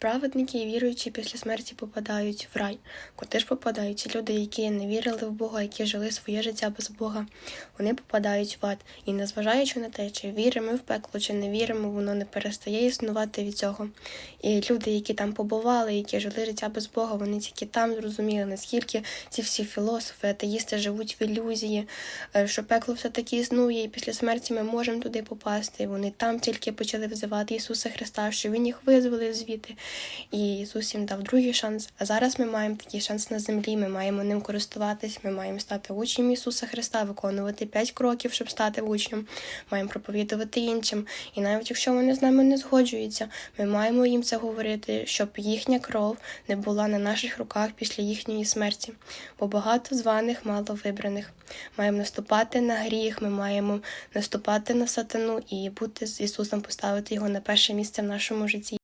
Праведники і віруючі після смерті попадають в рай. Куди ж попадають люди, які не вірили в Бога, які жили своє життя без Бога. Вони попадають в ад. І незважаючи на те, чи віримо в пекло, чи не віримо, воно не перестає існувати від цього. І люди, які там побували, які жили життя без Бога, вони тільки там зрозуміли, наскільки ці всі філософи, атеїсти живуть в ілюзії, е, що пекло все-таки існує, і після смерті ми можемо туди попасти. Вони там тільки почали взивати Ісуса Христа, що Він їх визволив звідти. І Ісус їм дав другий шанс. А зараз ми маємо такий шанс на землі. Ми маємо ним користуватись. Ми маємо стати учнем Ісуса Христа, виконувати п'ять кроків, щоб стати учнем. Маємо проповідувати іншим. І навіть якщо вони з нами не згоджуються, ми маємо їм це говорити, щоб їхня кров не була на наших руках після їхньої смерті. Бо багато званих, мало вибраних. Маємо наступати на гріх, ми маємо наступати на сатану і бути з Ісусом, поставити його на перше місце в нашому житті.